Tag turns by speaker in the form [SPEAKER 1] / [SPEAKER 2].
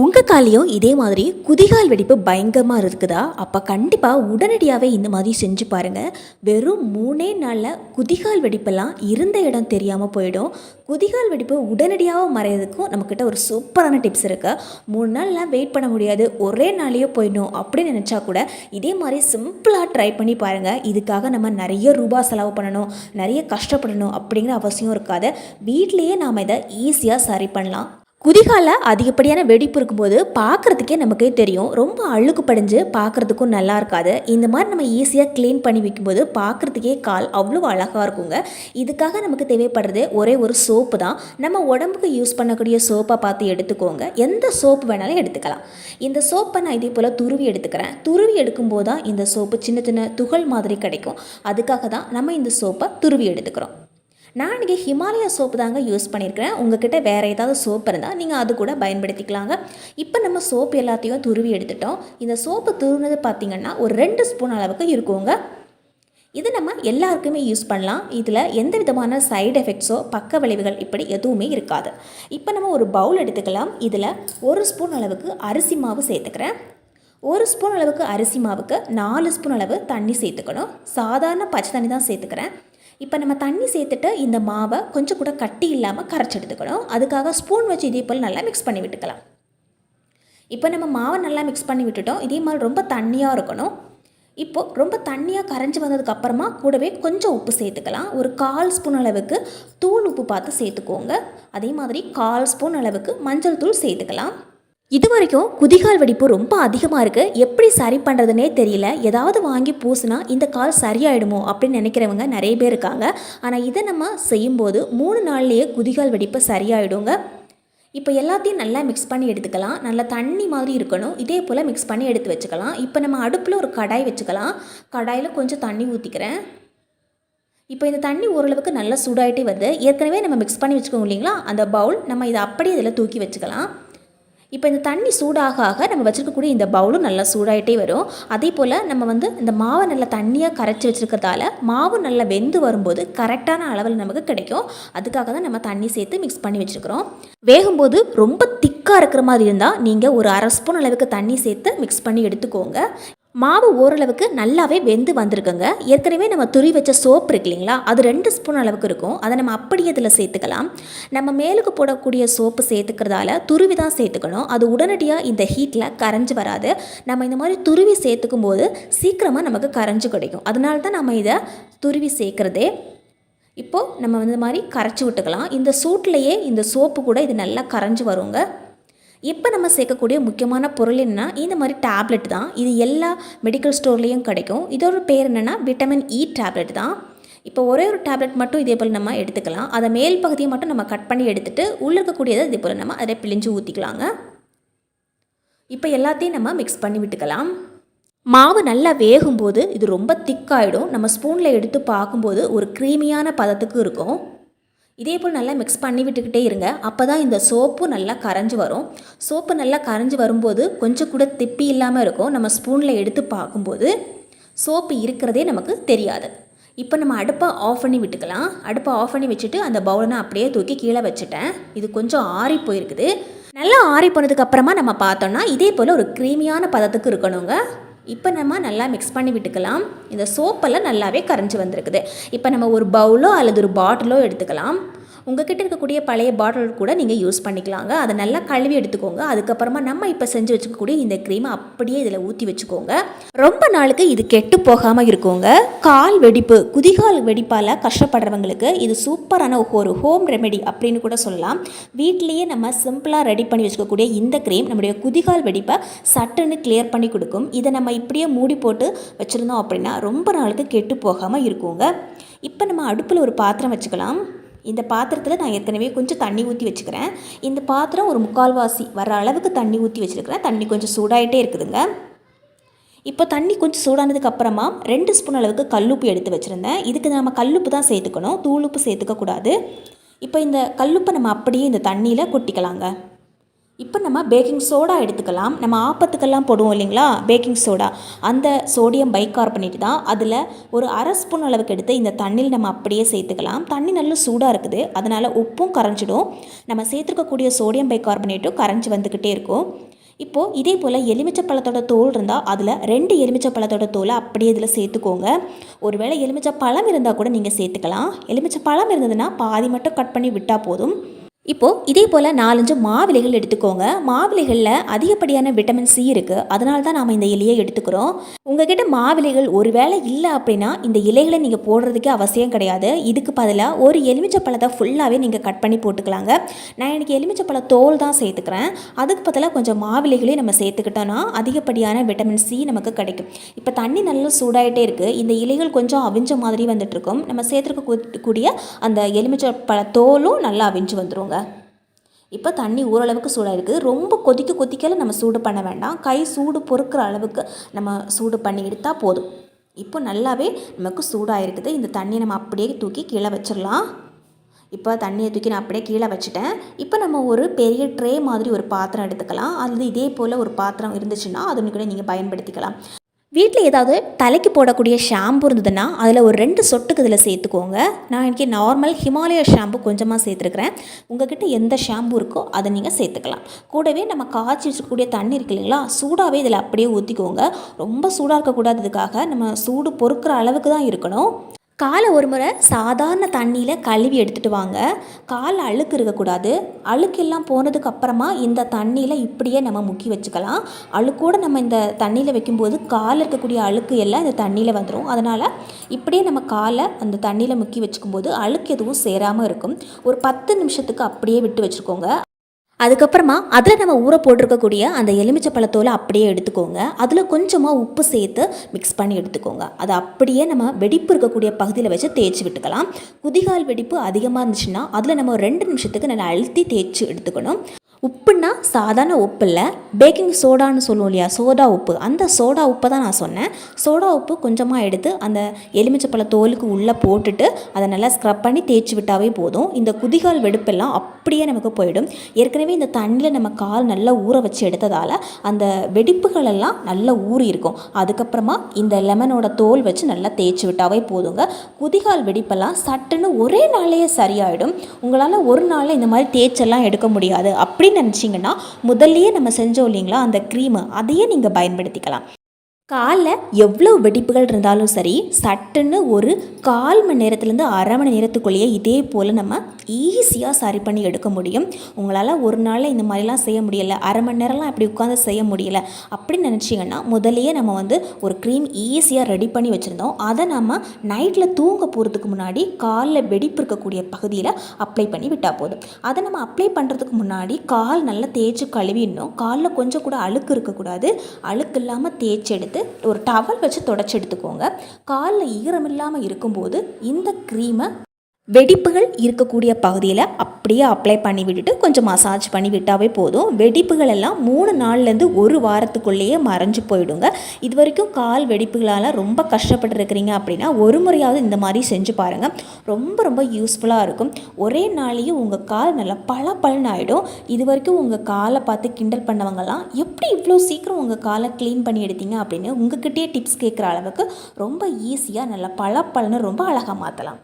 [SPEAKER 1] உங்கள் காலையும் இதே மாதிரி குதிகால் வெடிப்பு பயங்கரமாக இருக்குதா? அப்போ கண்டிப்பாக உடனடியாகவே இந்த மாதிரி செஞ்சு பாருங்கள் வெறும் மூணே நாளில் குதிகால் வெடிப்பெல்லாம் இருந்த இடம் தெரியாமல் போயிடும். குதிகால் வெடிப்பு உடனடியாக மறையிறதுக்கும் நம்மக்கிட்ட ஒரு சூப்பரான டிப்ஸ் இருக்குது மூணு நாள்லாம் வெயிட் பண்ண முடியாது. ஒரே நாளையே போயிடும் அப்படின்னு நினச்சா கூட இதே மாதிரி சிம்பிளாக ட்ரை பண்ணி பாருங்கள் இதுக்காக நம்ம நிறைய ரூபா செலவு பண்ணணும். நிறைய கஷ்டப்படணும் அப்படிங்கிற அவசியம் இருக்காது. வீட்லேயே நாம் இதை ஈஸியாக சரி பண்ணலாம். குதிகால அதிகப்படியான வெடிப்பு இருக்கும்போது பார்க்குறதுக்கே நமக்கே தெரியும். ரொம்ப அழுக்கு படிஞ்சு பார்க்குறதுக்கும் நல்லா இருக்காது. இந்த மாதிரி நம்ம ஈஸியாக க்ளீன் பண்ணி வைக்கும்போது பார்க்குறதுக்கே கால் அவ்வளோ அழகாக இருக்குங்க. இதுக்காக நமக்கு தேவைப்படுறது ஒரே ஒரு சோப்பு தான். நம்ம உடம்புக்கு யூஸ் பண்ணக்கூடிய சோப்பை பார்த்து எடுத்துக்கோங்க. எந்த சோப்பு வேணாலும் எடுத்துக்கலாம். இந்த சோப்பை நான் இதே போல் துருவி எடுத்துக்கிறேன். துருவி எடுக்கும்போது தான் இந்த சோப்பு சின்ன சின்ன துகள் மாதிரி கிடைக்கும். அதுக்காக தான் நம்ம இந்த சோப்பை துருவி எடுத்துக்கிறோம். நான் இன்றைக்கி ஹிமாலயா சோப்பு தாங்க யூஸ் பண்ணியிருக்கிறேன். உங்ககிட்ட வேறு ஏதாவது சோப்பு இருந்தால் நீங்கள் அது கூட பயன்படுத்திக்கலாங்க. இப்போ நம்ம சோப்பு எல்லாத்தையும் துருவி எடுத்துட்டோம். இந்த சோப்பு துருவினது பார்த்திங்கன்னா ஒரு ரெண்டு ஸ்பூன் அளவுக்கு இருக்குங்க. இது நம்ம எல்லாருக்குமே யூஸ் பண்ணலாம். இதில் எந்த விதமான சைடு எஃபெக்ட்ஸோ பக்க விளைவுகள் இப்படி எதுவுமே இருக்காது. இப்போ நம்ம ஒரு பவுல் எடுத்துக்கலாம். இதில் ஒரு ஸ்பூன் அளவுக்கு அரிசி மாவு சேர்த்துக்கிறேன். ஒரு ஸ்பூன் அளவுக்கு அரிசி மாவுக்கு நாலு ஸ்பூன் அளவு தண்ணி சேர்த்துக்கணும். சாதாரண பச்சை தண்ணி தான் சேர்த்துக்கிறேன். இப்போ நம்ம தண்ணி சேர்த்துட்டு இந்த மாவை கொஞ்சம் கூட கட்டி இல்லாமல் கரைச்சி எடுத்துக்கணும். அதுக்காக ஸ்பூன் வச்சு இதே போல் நல்லா மிக்ஸ் பண்ணி விட்டுக்கலாம். இப்போ நம்ம மாவை நல்லா மிக்ஸ் பண்ணி விட்டுட்டோம். இதே மாதிரி ரொம்ப தண்ணியாக இருக்கணும். இப்போது ரொம்ப தண்ணியாக கரைஞ்சி வந்ததுக்கப்புறமா கூடவே கொஞ்சம் உப்பு சேர்த்துக்கலாம். ஒரு கால் ஸ்பூன் அளவுக்கு தூள் உப்பு பார்த்து சேர்த்துக்கோங்க. அதே மாதிரி கால் ஸ்பூன் அளவுக்கு மஞ்சள் தூள் சேர்த்துக்கலாம். இது வரைக்கும் குதிகால் வெடிப்பு ரொம்ப அதிகமாக இருக்குது எப்படி சரி பண்ணுறதுனே தெரியல. ஏதாவது வாங்கி பூசினா இந்த கால் சரியாயிடுமோ அப்படின்னு நினைக்கிறவங்க நிறைய பேர் இருக்காங்க. ஆனால் இதை நம்ம செய்யும்போது மூணு நாள்லேயே குதிகால் வெடிப்பு சரியாயிடுங்க. இப்போ எல்லாத்தையும் நல்லா மிக்ஸ் பண்ணி எடுத்துக்கலாம். நல்லா தண்ணி மாதிரி இருக்கணும். இதே போல் மிக்ஸ் பண்ணி எடுத்து வச்சுக்கலாம். இப்போ நம்ம அடுப்பில் ஒரு கடாய் வச்சுக்கலாம். கடாயில் கொஞ்சம் தண்ணி ஊற்றிக்கிறேன் இப்போ இந்த தண்ணி ஓரளவுக்கு நல்லா சூடாயிட்டே வருது. ஏற்கனவே நம்ம மிக்ஸ் பண்ணி வச்சுக்கோங்க இல்லைங்களா? அந்த பவுல் நம்ம இதை அப்படியே இதில் தூக்கி வச்சுக்கலாம். இப்போ இந்த தண்ணி சூடாக ஆக நம்ம வச்சுருக்கக்கூடிய இந்த பவுலும் நல்லா சூடாகிட்டே வரும். அதே போல் நம்ம வந்து இந்த மாவை நல்லா தண்ணியாக கரைச்சி வச்சுருக்கிறதால மாவு நல்லா வெந்து வரும்போது கரெக்டான அளவில் நமக்கு கிடைக்கும். அதுக்காக தான் நம்ம தண்ணி சேர்த்து மிக்ஸ் பண்ணி வச்சுருக்கிறோம். வேகும்போது ரொம்ப திக்காக இருக்கிற மாதிரி இருந்தால் நீங்கள் ஒரு அரை ஸ்பூன் அளவுக்கு தண்ணி சேர்த்து மிக்ஸ் பண்ணி எடுத்துக்கோங்க. மாவு ஓரளவுக்கு நல்லாவே வெந்து வந்திருக்குங்க. ஏற்கனவே நம்ம துரி வச்ச சோப் இருக்கு இல்லைங்களா? அது ரெண்டு ஸ்பூன் அளவுக்கு இருக்கும். அதை நம்ம அப்படியே இதில் சேர்த்துக்கலாம். நம்ம மேலுக்கு போடக்கூடிய சோப்பு சேர்த்துக்கிறதால துருவி தான் சேர்த்துக்கணும். அது உடனடியாக இந்த ஹீட்டில் கரைஞ்சி வராது. நம்ம இந்த மாதிரி துருவி சேர்த்துக்கும் போது சீக்கிரமாக நமக்கு கரைஞ்சி கிடைக்கும். அதனால தான் நம்ம இதை துருவி சேர்க்குறதே. இப்போது நம்ம வந்து இந்த மாதிரி கரைச்சி விட்டுக்கலாம். இந்த சூட்லேயே இந்த சோப்பு கூட இது நல்லா கரைஞ்சி வருங்க. இப்போ நம்ம சேர்க்கக்கூடிய முக்கியமான பொருள் என்னன்னா இந்த மாதிரி டேப்லெட் தான். இது எல்லா மெடிக்கல் ஸ்டோர்லேயும் கிடைக்கும். இதோட பேர் என்னென்னா விட்டமின் இ டேப்லெட் தான். இப்போ ஒரே ஒரு டேப்லெட் மட்டும் இதே போல் நம்ம எடுத்துக்கலாம். அதை மேல் பகுதியை மட்டும் நம்ம கட் பண்ணி எடுத்துகிட்டு உள்ளே இருக்கக்கூடியதை இதே போல் நம்ம அதை பிழிஞ்சு ஊற்றிக்கலாங்க இப்போ எல்லாத்தையும் நம்ம மிக்ஸ் பண்ணி விட்டுக்கலாம். மாவு நல்லா வேகும்போது இது ரொம்ப திக்காயிடும் நம்ம ஸ்பூனில் எடுத்து பார்க்கும்போது ஒரு க்ரீமியான பதத்துக்கு இருக்கும். இதே போல் நல்லா மிக்ஸ் பண்ணி விட்டுக்கிட்டே இருங்க. அப்போ தான் இந்த சோப்பு நல்லா கரைஞ்சி வரும். சோப்பு நல்லா கரைஞ்சி வரும்போது கொஞ்சம் கூட திப்பி இல்லாமல் இருக்கும். நம்ம ஸ்பூனில் எடுத்து பார்க்கும்போது சோப்பு இருக்கிறதே நமக்கு தெரியாது. இப்போ நம்ம அடுப்பை ஆஃப் பண்ணி விட்டுக்கலாம். அடுப்பை ஆஃப் பண்ணி வச்சுட்டு அந்த பவுலை நான் அப்படியே தூக்கி கீழே வச்சுட்டேன். இது கொஞ்சம் ஆறி போயிருக்குது. நல்லா ஆறி போனதுக்கப்புறமா நம்ம பார்த்தோம்னா இதே போல் ஒரு க்ரீமியான பதத்துக்கு இருக்கணுங்க. இப்போ நம்ம நல்லா மிக்ஸ் பண்ணி விட்டுக்கலாம். இந்த சோப்பெல்லாம் நல்லாவே கரைஞ்சி வந்திருக்குது. இப்போ நம்ம ஒரு பவுலோ அல்லது ஒரு பாட்டிலோ எடுத்துக்கலாம். உங்ககிட்ட இருக்கக்கூடிய பழைய பாட்டில் கூட நீங்கள் யூஸ் பண்ணிக்கலாங்க. அதை நல்லா கழுவி எடுத்துக்கோங்க. அதுக்கப்புறமா நம்ம இப்போ செஞ்சு வச்சுக்கக்கூடிய இந்த க்ரீமை அப்படியே இதில் ஊற்றி வச்சுக்கோங்க. ரொம்ப நாளுக்கு இது கெட்டு போகாமல் இருக்குங்க. கால் வெடிப்பு குதிகால் வெடிப்பால் கஷ்டப்படுறவங்களுக்கு இது சூப்பரான ஒரு ஹோம் ரெமெடி அப்படின்னு கூட சொல்லலாம். வீட்லேயே நம்ம சிம்பிளாக ரெடி பண்ணி வச்சுக்கக்கூடிய இந்த க்ரீம் நம்முடைய குதிகால் வெடிப்பை சட்டுன்னு கிளியர் பண்ணி கொடுக்கும். இதை நம்ம இப்படியே மூடி போட்டு வச்சுருந்தோம் அப்படின்னா ரொம்ப நாளுக்கு கெட்டு போகாமல் இருக்குங்க. இப்போ நம்ம அடுப்பில் ஒரு பாத்திரம் வச்சுக்கலாம். இந்த பாத்திரத்தில் நான் ஏற்கனவே கொஞ்சம் தண்ணி ஊற்றி வச்சுக்கிறேன். இந்த பாத்திரம் ஒரு முக்கால்வாசி வர அளவுக்கு தண்ணி ஊற்றி வச்சுருக்கிறேன். தண்ணி கொஞ்சம் சூடாகிட்டே இருக்குதுங்க. இப்போ தண்ணி கொஞ்சம் சூடானதுக்கு அப்புறமா ரெண்டு ஸ்பூன் அளவுக்கு கல்லுப்பு எடுத்து வச்சுருந்தேன். இதுக்கு நம்ம கல்லுப்பு தான் சேர்த்துக்கணும். தூளுப்பு சேர்த்துக்கக்கூடாது. இப்போ இந்த கல்லுப்பை நம்ம அப்படியே இந்த தண்ணியில் கொட்டிக்கலாங்க. இப்போ நம்ம பேக்கிங் சோடா எடுத்துக்கலாம். நம்ம ஆப்பத்துக்கெல்லாம் போடுவோம் இல்லைங்களா? பேக்கிங் சோடா அந்த சோடியம் பைகார்பனேட் தான் அதில் ஒரு அரை ஸ்பூன் அளவுக்கு எடுத்து இந்த தண்ணியில் நம்ம அப்படியே சேர்த்துக்கலாம். தண்ணி நல்ல சூடாக இருக்குது. அதனால் உப்பும் கரைஞ்சிடும். நம்ம சேர்த்துருக்கக்கூடிய சோடியம் பைகார்பனேட்டும் கரைஞ்சி வந்துக்கிட்டே இருக்கும். இப்போது இதே போல் எலுமிச்சை பழத்தோட தோல் இருந்தால் அதில் ரெண்டு எலுமிச்சை பழத்தோட தோலை அப்படியே இதில் சேர்த்துக்கோங்க. ஒருவேளை எலுமிச்சை பழம் இருந்தால் கூட நீங்கள் சேர்த்துக்கலாம். எலுமிச்சை பழம் இருந்ததுன்னா பாதி மட்டும் கட் பண்ணி விட்டால் போதும். இப்போது இதே போல் நாலஞ்சு மாவிலைகள் எடுத்துக்கோங்க. மாவிலைகளில் அதிகப்படியான விட்டமின் சி இருக்குது அதனால தான் நாம் இந்த இலையை எடுத்துக்கிறோம். உங்ககிட்ட மாவிலைகள் ஒரு வேளை இல்லை அப்படின்னா இந்த இலைகளை நீங்கள் போடுறதுக்கே அவசியம் கிடையாது. இதுக்கு பதிலாக ஒரு எலுமிச்சை பழத்தை ஃபுல்லாகவே நீங்கள் கட் பண்ணி போட்டுக்கலாங்க. நான் எனக்கு எலுமிச்சை பழ தோல் தான் சேர்த்துக்கிறேன். அதுக்கு பதிலாக கொஞ்சம் மாவிலைகளையும் நம்ம சேர்த்துக்கிட்டோன்னா அதிகப்படியான விட்டமின் சி நமக்கு கிடைக்கும். இப்போ தண்ணி நல்லா சூடாகிட்டே இருக்குது இந்த இலைகள் கொஞ்சம் அவிஞ்ச மாதிரி வந்துட்டுருக்கும் நம்ம சேர்த்துருக்க கூடிய அந்த எலுமிச்சை பழ தோலும் நல்லா அவிஞ்சு வந்துடும் வந்துருங்க இப்போ தண்ணி ஓரளவுக்கு சூடாக இருக்குது ரொம்ப கொதிக்க கொதிக்கல நம்ம சூடு பண்ண வேண்டாம். கை சூடு பொறுக்கிற அளவுக்கு நம்ம சூடு பண்ணி எடுத்தால் போதும். இப்போ நல்லாவே நமக்கு சூடாக இருக்குது இந்த தண்ணியை நம்ம அப்படியே தூக்கி கீழே வச்சிடலாம் இப்போ தண்ணியை தூக்கி நான் அப்படியே கீழே வச்சுட்டேன். இப்போ நம்ம ஒரு பெரிய ட்ரே மாதிரி ஒரு பாத்திரம் எடுத்துக்கலாம். அது இதே போல் ஒரு பாத்திரம் இருந்துச்சுன்னா அதுன்னு கூட நீங்கள் பயன்படுத்திக்கலாம். வீட்டில் ஏதாவது தலைக்கு போடக்கூடிய ஷாம்பு இருந்ததுன்னா அதில் ஒரு ரெண்டு சொட்டுக்கு இதில் சேர்த்துக்கோங்க. நான் இன்றைக்கி நார்மல் ஹிமாலயா ஷாம்பு கொஞ்சமாக சேர்த்துருக்குறேன். உங்ககிட்ட எந்த ஷாம்பு இருக்கோ அதை நீங்கள் சேர்த்துக்கலாம். கூடவே நம்ம காய்ச்சி வச்சுக்கூடிய தண்ணி இருக்கு இல்லைங்களா சூடாகவே இதில் அப்படியே ஊற்றிக்கோங்க ரொம்ப சூடாக இருக்கக்கூடாததுக்காக நம்ம சூடு பொறுக்கிற அளவுக்கு தான் இருக்கணும். காலை ஒரு முறை சாதாரண தண்ணியில் கழுவி எடுத்துகிட்டு வாங்க. கால் அழுக்கு இருக்கக்கூடாது. அழுக்கெல்லாம் போனதுக்கு அப்புறமா இந்த தண்ணியில் இப்படியே நம்ம முக்கி வச்சுக்கலாம். அழுக்கோடு நம்ம இந்த தண்ணியில் வைக்கும்போது காலில் இருக்கக்கூடிய அழுக்கு எல்லாம் இந்த தண்ணியில் வந்துடும் அதனால் இப்படியே நம்ம காலை அந்த தண்ணியில் முக்கி வச்சுக்கும்போது அழுக்கு எதுவும் சேராமல் இருக்கும். ஒரு பத்து நிமிஷத்துக்கு அப்படியே விட்டு வச்சுக்கோங்க. அதுக்கப்புறமா அதில் நம்ம ஊற போட்டிருக்கக்கூடிய அந்த எலுமிச்சை பழத்தோலை அப்படியே எடுத்துக்கோங்க. அதில் கொஞ்சமாக உப்பு சேர்த்து மிக்ஸ் பண்ணி எடுத்துக்கோங்க. அதை அப்படியே நம்ம வெடிப்பு இருக்கக்கூடிய பகுதியில் வச்சு தேய்ச்சி விட்டுக்கலாம். குதிகால் வெடிப்பு அதிகமாக இருந்துச்சுன்னா அதில் நம்ம ரெண்டு நிமிஷத்துக்கு நல்லா அழுத்தி தேய்ச்சி எடுத்துக்கணும். உப்புன்னா சாதாரண உப்பு இல்லை பேக்கிங் சோடான்னு சொல்லுவோம் இல்லையா? சோடா உப்பு. அந்த சோடா உப்பை தான் நான் சொன்னேன். சோடா உப்பு கொஞ்சமாக எடுத்து அந்த எலுமிச்சப்பழ தோலுக்கு உள்ளே போட்டுட்டு அதை நல்லா ஸ்க்ரப் பண்ணி தேய்ச்சி விட்டாவே போதும். இந்த குதிகால் வெடுப்பெல்லாம் அப்படியே நமக்கு போயிடும். ஏற்கனவே இந்த தண்ணியில் நம்ம கால் நல்லா ஊற வச்சு எடுத்ததால் அந்த வெடிப்புகள் எல்லாம் நல்லா ஊறி இருக்கும். அதுக்கப்புறமா இந்த லெமனோட தோல் வச்சு நல்லா தேய்ச்சி விட்டாவே போதுங்க. குதிகால் வெடிப்பெல்லாம் சட்டுன்னு ஒரே நாளையே சரியாயிடும். உங்களால் ஒரு நாளில் இந்த மாதிரி தேய்ச்செல்லாம் எடுக்க முடியாது. அப்படி அப்படின்னு நினச்சிங்கன்னா முதல்லையே நம்ம செஞ்சோம் இல்லைங்களா அந்த க்ரீமு அதையே நீங்கள் பயன்படுத்திக்கலாம். காலில் எவ்வளோ வெடிப்புகள் இருந்தாலும் சரி சட்டுன்னு ஒரு கால் மணி நேரத்துலேருந்து அரை மணி நேரத்துக்குள்ளேயே இதே போல் நம்ம ஈஸியாக சரி பண்ணி எடுக்க முடியும். உங்களால் ஒரு நாளில் இந்த மாதிரிலாம் செய்ய முடியலை. அரை மணி நேரம்லாம் இப்படி உட்காந்து செய்ய முடியல. அப்படின்னு நினச்சிங்கன்னா முதலையே நம்ம வந்து ஒரு க்ரீம் ஈஸியாக ரெடி பண்ணி வச்சுருந்தோம். அதை நம்ம நைட்டில் தூங்க போகிறதுக்கு முன்னாடி காலில் வெடிப்பு இருக்கக்கூடிய பகுதியில் அப்ளை பண்ணி விட்டால் போதும். அதை நம்ம அப்ளை பண்ணுறதுக்கு முன்னாடி கால் நல்லா தேய்ச்சி கழுவிடணும். காலில் கொஞ்சம் கூட அழுக்கு இருக்கக்கூடாது. அழுக்கு இல்லாமல் தேய்ச்சி எடுத்து ஒரு டவல் வச்சு தொடச்சி எடுத்துக்கோங்க. காலில் ஈரம் இல்லாமல் இருக்கும்போது இந்த க்ரீமை வெடிப்புகள் இருக்கக்கூடிய பகுதியில் அப்படியே அப்ளை பண்ணி விட்டுட்டு கொஞ்சம் மசாஜ் பண்ணி விட்டாவே போதும். வெடிப்புகள் எல்லாம் மூணு நாள்லேருந்து ஒரு வாரத்துக்குள்ளேயே மறைஞ்சு போயிடுங்க. இது வரைக்கும் கால் வெடிப்புகளால் ரொம்ப கஷ்டப்பட்டுருக்கிறீங்க அப்படின்னா ஒரு முறையாவது இந்த மாதிரி செஞ்சு பாருங்கள் ரொம்ப ரொம்ப யூஸ்ஃபுல்லாக இருக்கும். ஒரே நாளையும் உங்கள் கால் நல்லா பல பலன் ஆகிடும் இது வரைக்கும் உங்கள் காலை பார்த்து கிண்டல் பண்ணவங்கலாம் எப்படி இவ்வளோ சீக்கிரம் உங்கள் காலை க்ளீன் பண்ணி எடுத்தீங்க அப்படின்னு உங்ககிட்டயே டிப்ஸ் கேட்குற அளவுக்கு ரொம்ப ஈஸியாக நல்லா பல பலன்னு ரொம்ப அழகாக மாற்றலாம்